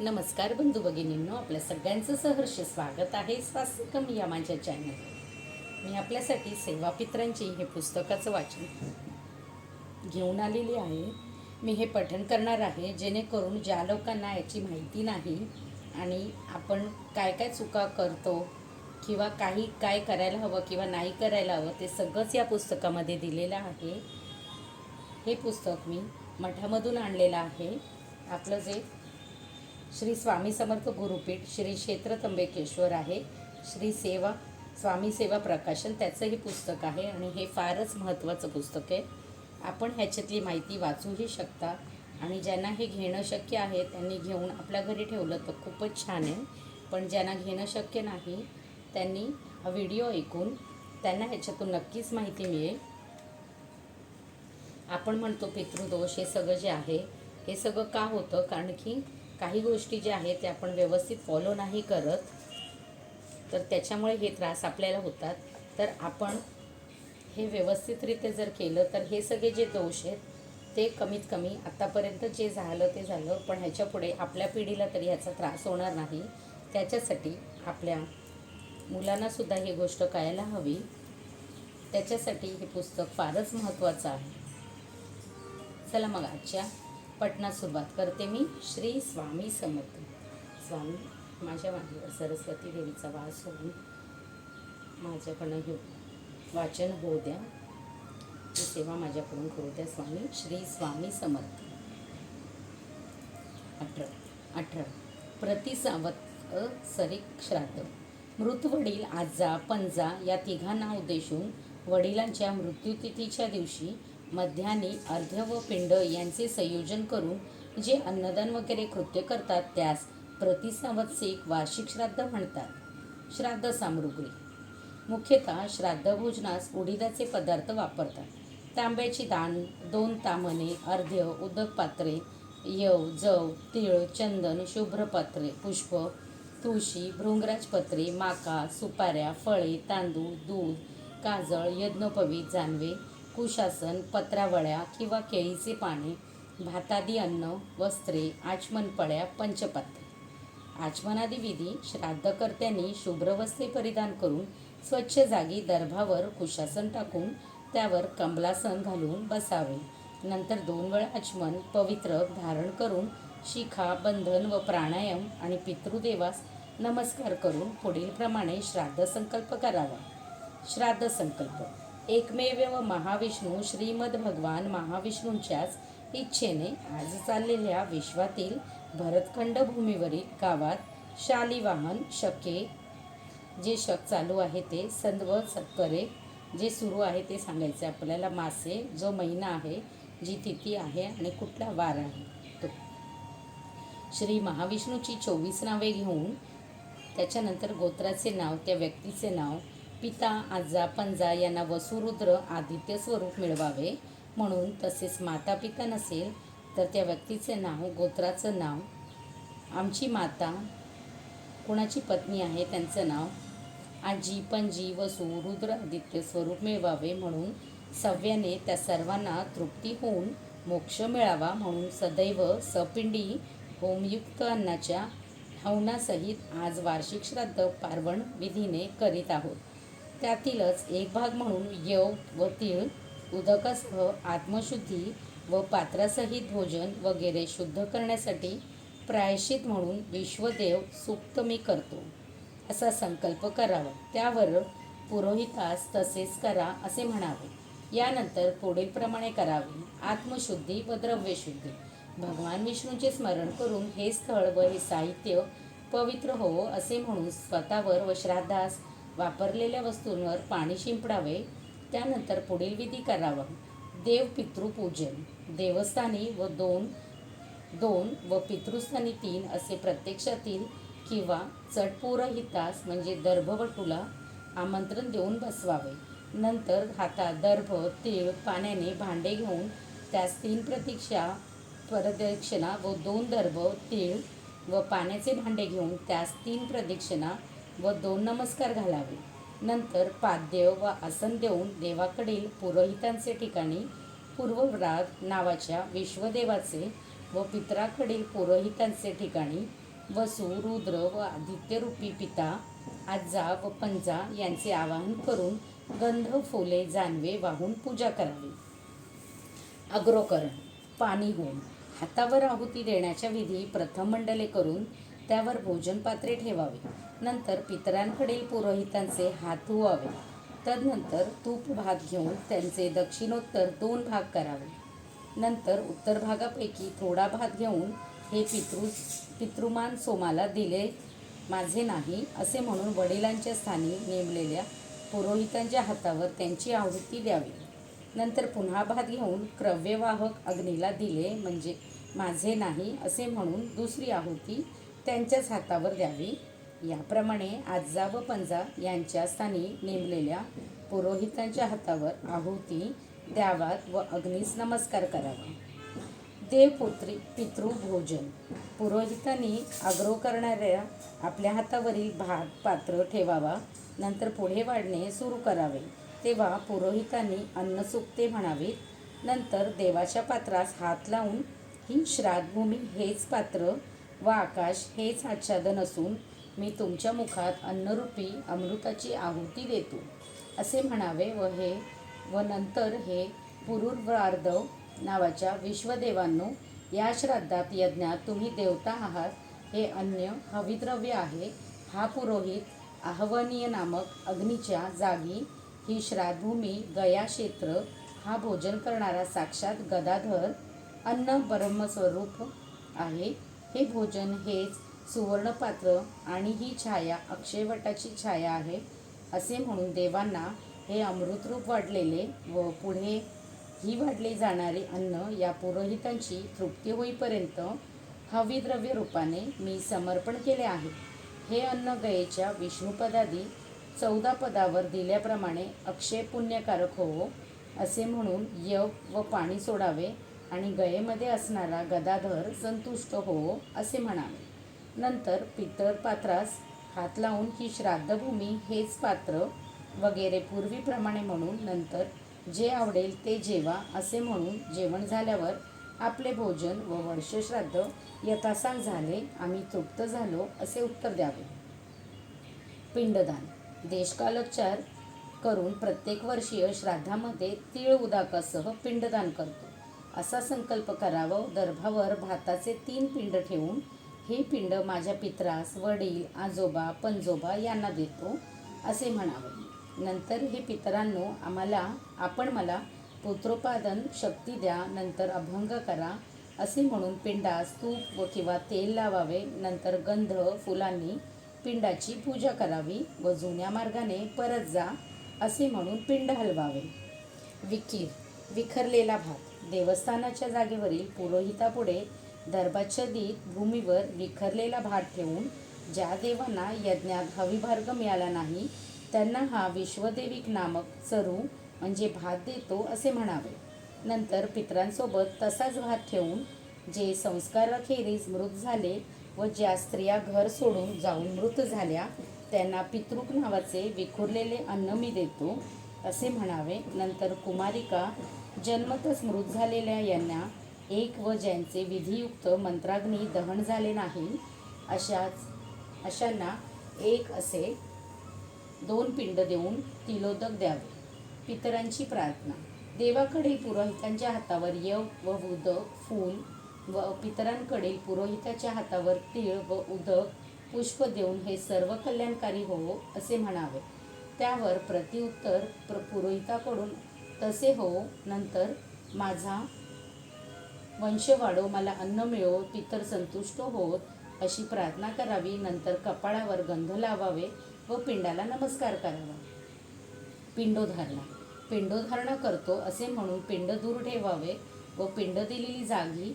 नमस्कार बंधू भगिनींनो आपल्या सगळ्यांचं सहर्ष स्वागत आहे स्वास्थ्यकम या माझ्या चॅनलवर मी आपल्यासाठी सेवापित्रांची हे पुस्तकाचं वाचन घेऊन आलेली आहे. मी हे पठण करणार आहे जेणेकरून ज्या लोकांना याची माहिती नाही आणि आपण काय काय चुका करतो किंवा काही काय करायला हवं किंवा नाही करायला हवं ते सगळंच या पुस्तकामध्ये दिलेलं आहे. हे पुस्तक मी मठामधून आणलेलं आहे. आपलं जे श्री स्वामी समर्थ गुरुपीठ श्री क्षेत्र त्र्यंबकेश्वर आहे. श्री सेवा स्वामी सेवा प्रकाशन त्याचंही पुस्तक आहे आणि हे फारच महत्त्वाचं पुस्तक आहे. आपण ह्याच्यातली माहिती वाचूही शकता आणि ज्यांना हे घेणं शक्य आहे त्यांनी घेऊन आपल्या घरी ठेवलं तर खूपच छान आहे. पण ज्यांना घेणं शक्य नाही त्यांनी हा व्हिडिओ ऐकून त्यांना ह्याच्यातून नक्कीच माहिती मिळेल. आपण म्हणतो पितृदोष हे सगळं जे आहे हे सगळं का होतं? कारण की काही गोष्टी ज्या आहेत त्या आपण व्यवस्थित फॉलो नाही करत तर त्याच्यामुळे हे त्रास आपल्याला होतात. तर आपण हे व्यवस्थितरित्या जर केलं तर हे सगळे जे दोष आहेत ते कमीत कमी आत्तापर्यंत जे झालं ते झालं पण ह्याच्या पुढे आपल्या पिढीला तरी ह्याचा त्रास होणार नाही. त्याच्यासाठी आपल्या मुलांनासुद्धा ही गोष्ट कळायला हवी. त्याच्यासाठी हे पुस्तक फारच महत्त्वाचं आहे. चला मग आजच्या पटना सुरुवात करते मी श्री स्वामी समर्थ. स्वामी माझ्या मांडीवर सरस्वती देवीचा वास होऊन माझ्याकडनं हे वाचन होऊ द्या. ही सेवा माझ्याकडून करू द्या स्वामी. श्री स्वामी समर्थ. अठरा अठरा. प्रतिसावत सरिक श्राद्ध. मृत वडील आजा पंजा या तिघांना उद्देशून वडिलांच्या मृत्यूतिथीच्या दिवशी मध्याने अर्ध्य व पिंड यांचे संयोजन करून जे अन्नदान वगैरे कृत्य करतात त्यास प्रतिसावत्सिक वार्षिक श्राद्ध म्हणतात. श्राद्ध सामग्री. मुख्यतः श्राद्ध भोजनास उडीदाचे पदार्थ वापरतात. तांब्याची दान दोन तामने अर्ध्य उदक पात्रे यव जव तिळ चंदन शुभ्र पात्रे पुष्प तुळशी भृंगराज पत्रे माका सुपाऱ्या फळे तांदूळ दूध काजळ यज्ञोपवीत जानवे कुशासन पत्रावळ्या किंवा केळीचे पाने भातादी अन्न वस्त्रे आचमनपळ्या पंचपत्रे. आचमनादी विधी श्राद्धकर्त्यांनी शुभ्र वस्त्रे परिधान करून स्वच्छ जागी दर्भावर कुशासन टाकून त्यावर कमलासन घालून बसावे. नंतर दोन वेळा आचमन पवित्र धारण करून शिखा बंधन व प्राणायाम आणि पितृदेवास नमस्कार करून पुढीलप्रमाणे श्राद्ध संकल्प करावा. श्राद्ध संकल्प एकमेव व महाविष्णू श्रीमद भगवान महाविष्णूंच्याच इच्छेने आज चाललेल्या विश्वातील भरतखंड भूमीवरील गावात शालिवाहन शके जे शक चालू आहे ते संदव सत्करे जे सुरू आहे ते सांगायचे. आपल्याला मासे जो महिना आहे जी तिथी आहे आणि कुठला वार आहे तो. श्री महाविष्णूची चोवीस नावे घेऊन त्याच्यानंतर गोत्राचे नाव त्या व्यक्तीचे नाव पिता आजा पंजा यांना वसुरुद्र आदित्य स्वरूप मिळवावे. म्हणून तसेच माता पिता नसेल तर त्या व्यक्तीचे नाव गोत्राचं नाव आमची माता कुणाची पत्नी आहे त्यांचं नाव आजी पणजी वसू रुद्र आदित्य स्वरूप मिळवावे. म्हणून सव्याने त्या सर्वांना तृप्ती होऊन मोक्ष मिळावा. म्हणून सदैव सपिंडी होमयुक्त अन्नाच्या हवनासहित आज वार्षिक श्राद्ध पार्वण विधीने करीत आहोत. त्यातीलच एक भाग म्हणून यव व तीळ उदकासह आत्मशुद्धी व पात्रासहित भोजन वगैरे शुद्ध करण्यासाठी प्रायश्चित म्हणून विश्वदेव सुप्त मी करतो. असा संकल्प करावा. त्यावर पुरोहितास तसेच करा असे म्हणावे. यानंतर पुढीलप्रमाणे करावे. आत्मशुद्धी व द्रव्यशुद्धी. भगवान विष्णूचे स्मरण करून हे स्थळ व हे साहित्य पवित्र होवो असे म्हणून स्वतःवर व श्राद्धास वापरलेल्या वस्तूंवर पाणी शिंपडावे त्यानंतर पुढील विधी करावा. देव पितृपूजन. देवस्थानी व दोन दोन व पितृस्थानी तीन असे प्रत्यक्षातील किंवा चटपुरहितास म्हणजे दर्भवटूला आमंत्रण देऊन बसवावे. नंतर हातात दर्भ तीळ पाण्याने भांडे घेऊन त्यास तीन प्रतीक्षा प्रदक्षिणा व दोन दर्भ तीळ व पाण्याचे भांडे घेऊन त्यास तीन प्रदक्षिणा व दोन नमस्कार घालावे. नंतर पाद्य व आसन देऊन देवाकडील पुरोहितांचे ठिकाणी पूर्वव्रात नावाच्या विश्वदेवाचे व पित्राकडील पुरोहितांचे ठिकाणी वसु रुद्र व आदित्यरूपी पिता आजा व पंजा यांचे आवाहन करून गंध फुले जानवे वाहून पूजा करावी. अग्रोकरण पाणी होऊन हातावर आहुती देण्याच्या विधी प्रथम मंडले करून त्यावर भोजनपात्रे ठेवावे. नंतर पितरांकडील पुरोहितांचे हात धुवावे. तदनंतर तूप भात घेऊन त्यांचे दक्षिणोत्तर दोन भाग करावे. नंतर उत्तर भागापैकी थोडा भात घेऊन हे पितृ पितृमान सोमाला दिले माझे नाही असे म्हणून वडिलांच्या स्थानी नेमलेल्या पुरोहितांच्या हातावर त्यांची आहुती द्यावी. नंतर पुन्हा भात घेऊन क्रव्यवाहक अग्नीला दिले म्हणजे माझे नाही असे म्हणून दुसरी आहुती त्यांच्याच हातावर द्यावी. याप्रमाणे आजा व पंजा यांच्या स्थानी नेमलेल्या पुरोहितांच्या हातावर आहुती द्यावात व अग्नीस नमस्कार करावा. देवपुत्री पितृभोजन. पुरोहितांनी आग्रह करणाऱ्या आपल्या हातावरील भात पात्र ठेवावा. नंतर पुढे वाढणे सुरू करावे. तेव्हा पुरोहितांनी अन्नसुक्ते म्हणावीत. नंतर देवाच्या पात्रास हात लावून ही श्राद्धभूमी हेच पात्र व आकाश हेच आच्छादन असून मी तुमच्या मुखात अन्नरूपी अमृताची आहुती देतो. असे म्हणावे व हे व नंतर हे पुरुर्वार्धव नावाच्या विश्वदेवांनो या श्राद्धात यज्ञात तुम्ही देवता आहात. हे अन्य हविद्रव्य आहे. हा पुरोहित आह्वनीय नामक अग्नीच्या जागी ही श्राद्धभूमी गया क्षेत्र हा भोजन करणारा साक्षात गदाधर अन्न ब्रह्मस्वरूप आहे. हे भोजन हेच सुवर्णपात्र आणि ही छाया अक्षयवटाची छाया आहे असे म्हणून देवांना हे अमृतरूप वाढलेले व पुढे ही वाढले जाणारे अन्न या पुरोहितांची तृप्ती होईपर्यंत हविद्रव्य रूपाने मी समर्पण केले आहे. हे अन्न गयेच्या विष्णुपदादी चौदा पदावर दिल्याप्रमाणे अक्षय पुण्यकारक होवो असे म्हणून यव व पाणी सोडावे आणि गयेमध्ये असणारा गदाधर संतुष्ट होवो असे म्हणावे. नंतर पितळ पात्रास हात लावून ही श्राद्धभूमी हेच पात्र वगैरे पूर्वीप्रमाणे म्हणून नंतर जे आवडेल ते जेवा असे म्हणून जेवण झाल्यावर आपले भोजन व वर्षश्राद्ध यथासांग झाले आम्ही तृप्त झालो असे उत्तर द्यावे. पिंडदान. देशकालोच्चार करून प्रत्येक वर्षीय श्राद्धामध्ये तीळ उदाकासह पिंडदान करतो. असा संकल्प करावा. दर्भावर भाताचे तीन पिंड ठेवून हे पिंड माझ्या पित्रास वडील आजोबा पंजोबा यांना देतो असे म्हणावे. नंतर हे पितरांनो आम्हाला आपण मला पुत्रोपादन शक्ती द्या नंतर अभंग करा असे म्हणून पिंडास तूप व किंवा तेल लावावे नंतर गंध फुलांनी पिंडाची पूजा करावी व जुन्या मार्गाने परत जा असे म्हणून पिंड हलवावे. विकीर विखरलेला भात. देवस्थानाच्या जागेवरील पुरोहितापुढे दरबाच्छदित भूमीवर विखरलेला भात ठेवून ज्या देवांना यज्ञात हविभार्ग मिळाला नाही त्यांना हा विश्वदेविक नामक चरू म्हणजे भात देतो असे म्हणावे. नंतर पितरांसोबत तसाच भात ठेवून जे संस्काराखेरीज मृत झाले व ज्या स्त्रिया घर सोडून जाऊन मृत झाल्या त्यांना पितृक नावाचे विखुरलेले अन्न मी देतो असे म्हणावे. नंतर कुमारिका जन्मतच मृत झालेल्या यांना एक व ज्यांचे विधियुक्त मंत्राग्नी दहन झाले नाही अशाच अशांना एक असे दोन पिंड देऊन तिलोदक द्यावे. पितरांची प्रार्थना. देवाकडील पुरोहितांच्या हातावर यव व उदक फूल व पितरांकडील पुरोहिताच्या हातावर तीळ व उदक पुष्प देऊन हे सर्व कल्याणकारी हो असे म्हणावे. त्यावर प्रतिउत्तर प्र पुरोहिताकडून तसे हो नंतर माझा वंश वाढो मला अन्न मिळो पितर संतुष्ट होत अशी प्रार्थना करावी नंतर कपाळावर गंध लावावे व पिंडाला नमस्कार करावा. पिंडोधारणा. पिंडोधारणा करतो असे म्हणून पिंड दूर ठेवावे व पिंड दिलेली जागी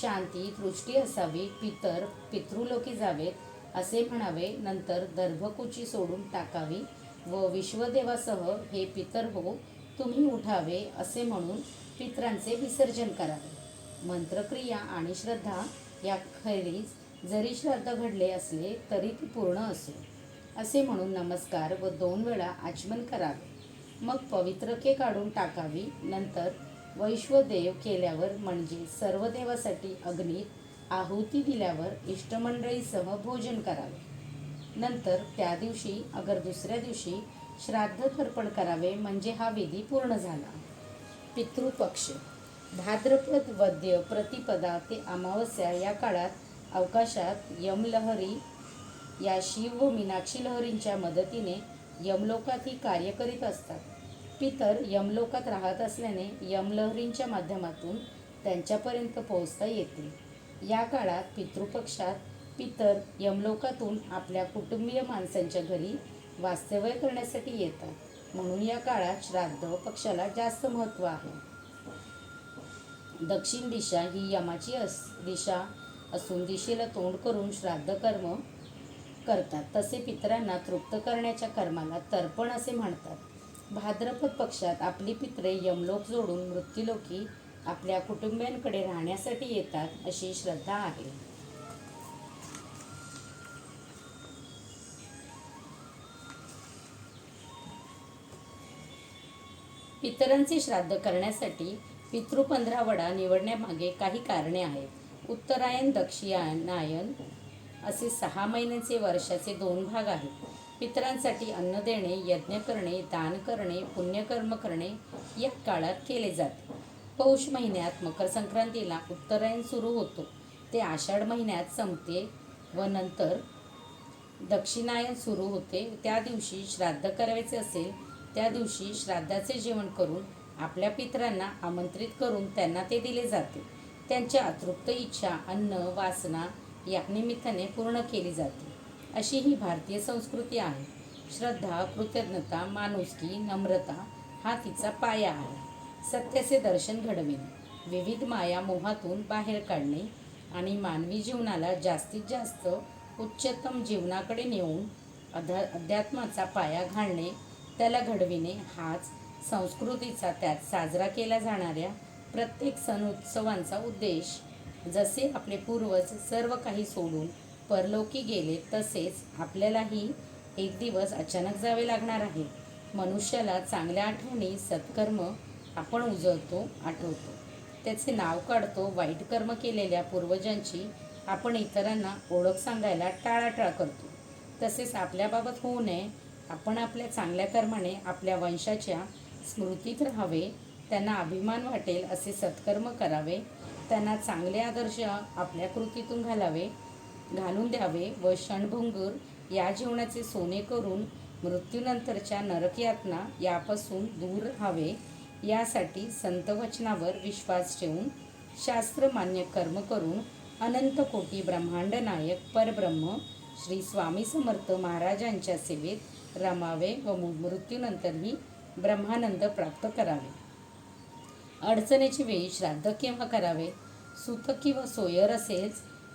शांती दृष्टी असावी पितर पितृलोकी जावेत असे म्हणावे नंतर दर्भकुची सोडून टाकावी व विश्वदेवासह हे पितर हो तुम्ही उठावे असे म्हणून पितरांचे विसर्जन करावे. मंत्रक्रिया आणि श्रद्धा या खैरीज जरी श्राद्ध घडले असले तरी ती पूर्ण असो असे म्हणून नमस्कार व दोन वेळा आचमन करावे. मग पवित्रके काढून टाकावी नंतर वैश्वदेव केल्यावर म्हणजे सर्व देवासाठी अग्नीत आहुती दिल्यावर इष्टमंडळीसह भोजन करावे. नंतर त्या दिवशी अगर दुसऱ्या दिवशी श्राद्ध तर्पण करावे म्हणजे हा विधी पूर्ण झाला. पितृपक्ष. भाद्रपद वद्य प्रतिपदा ते अमावस्या या काळात अवकाशात यमलहरी या शिव व मीनाक्षी लहरींच्या मदतीने यमलोकात ही कार्य करीत असतात. पितर यमलोकात राहत असल्याने यमलहरींच्या माध्यमातून त्यांच्यापर्यंत पोहोचता येते. या काळात पितृपक्षात पितर यमलोकातून आपल्या कुटुंबीय माणसांच्या घरी वास्तव्य करण्यासाठी येतात. म्हणून या काळात श्राद्ध पक्षाला जास्त महत्त्व आहे. दक्षिण दिशा ही यमाची अस दिशा असून दिशेला तोंड करून श्राद्ध कर्म करतात. तसे पितरांना तृप्त करण्याच्या कर्माला तर्पण असे म्हणतात. भाद्रपद पक्षात आपली पित्रे यमलोक जोडून मृत्यूलोकी आपल्या कुटुंबियांकडे राहण्यासाठी येतात अशी श्रद्धा आहे. पितरांचे श्राद्ध करण्यासाठी पितृपंधरावडा निवडण्यामागे काही कारणे आहेत. उत्तरायण दक्षिणायन असे सहा महिन्यांचे वर्षाचे दोन भाग आहेत. पितरांसाठी अन्न देणे यज्ञ करणे दान करणे पुण्यकर्म करणे या काळात केले जाते. पौष महिन्यात मकर संक्रांतीला उत्तरायण सुरू होतो. ते आषाढ महिन्यात संपते व नंतर दक्षिणायन सुरू होते. त्या दिवशी श्राद्ध करायचे असेल त्या दिवशी श्राद्धाचे जेवण करून आपल्या पितरांना आमंत्रित करून त्यांना ते दिले जाते. त्यांच्या अतृप्त इच्छा अन्न वासना या निमित्ताने पूर्ण केली जाते. अशी ही भारतीय संस्कृती आहे. श्रद्धा कृतज्ञता माणुसकी नम्रता हा तिचा पाया आहे. सत्याचे दर्शन घडविणे विविध माया मोहातून बाहेर काढणे आणि मानवी जीवनाला जास्तीत जास्त उच्चतम जीवनाकडे नेऊन अध्या अध्यात्माचा पाया घालणे त्याला घडविणे हाच संस्कृतीचा त्यात साजरा केला जाणाऱ्या प्रत्येक सण उत्सवांचा उद्देश. जसे आपले पूर्वज सर्व काही सोडून परलोकी गेले तसेच आपल्यालाही एक दिवस अचानक जावे लागणार आहे. मनुष्याला चांगल्या आठवणी सत्कर्म आपण उजळतो आठवतो. त्याचे नाव काढतो वाईट कर्म केलेल्या पूर्वजांची आपण इतरांना ओळख सांगायला टाळाटाळ करतो. तसेच आपल्याबाबत होऊ नये आपण आपल्या चांगल्या कर्माने आपल्या वंशाच्या स्मृतीत राहावे त्यांना अभिमान वाटेल असे सत्कर्म करावे त्यांना चांगले आदर्श आपल्या कृतीतून घालावे घालून द्यावे व क्षणभंगूर या जीवनाचे सोने करून मृत्यूनंतरच्या नरकयातना यापासून दूर राहावे यासाठी संतवचनावर विश्वास ठेवून शास्त्रमान्य कर्म करून अनंत कोटी ब्रह्मांड नायक परब्रह्म श्री स्वामी समर्थ महाराजांच्या सेवेत रमावे व मृत्यूनंतरही ब्रह्मानंद प्राप्त करावे. अडचणीची वेळी श्राद्ध केव्हा करावे? सूतक किंवा सोयर असेल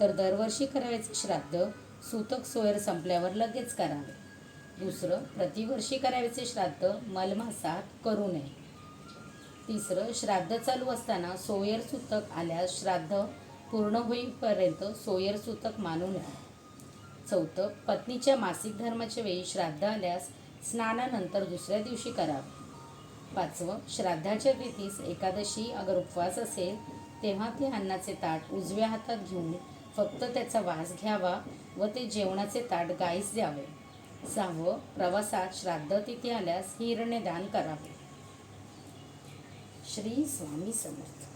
तर दरवर्षी करायचे श्राद्ध. सूतक सोयर संपल्यावर लगेच करावे. दुसरं प्रतिवर्षी करायचे श्राद्ध मलमासात करू नये. तिसरं श्राद्ध चालू असताना सोयर सूतक आल्यास श्राद्ध पूर्ण होईपर्यंत सोयर सूतक मानू नये. चौथं पत्नीच्या मासिक धर्माच्या वेळी श्राद्ध आल्यास स्नानानंतर दुसऱ्या दिवशी करावे. पाचवं श्राद्धाच्या तिथीस एकादशी अगर उपवास असेल तेव्हा ते अन्नाचे ताट उजव्या हातात घेऊन फक्त त्याचा वास घ्यावा व ते जेवणाचे ताट गाईस द्यावे. सहावं प्रवासात श्राद्ध तिथी आल्यास हिरण्यदान करावे. श्री स्वामी समर्थ.